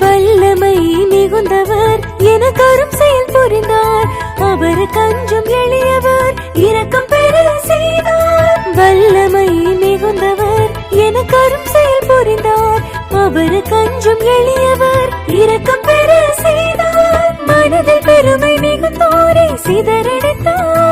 வல்லமை மிகுந்தவர் என கரும் செயல் புரிந்தார். அவர் கஞ்சம் எளியவர் இரக்கம் பெற செய்தார். வல்லமை மிகுந்தவர் என கரும் செயல் புரிந்தார். அவர் கஞ்சம் எளியவர் இரக்கம் பெற செய்தார். மனதில் பெருமை மிகுந்தோரை சிதறடித்தார்.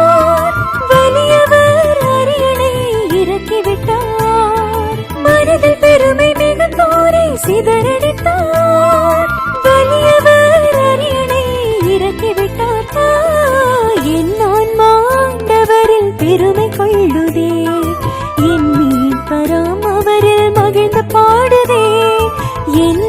மகிழ்ந்து பாடுதே என்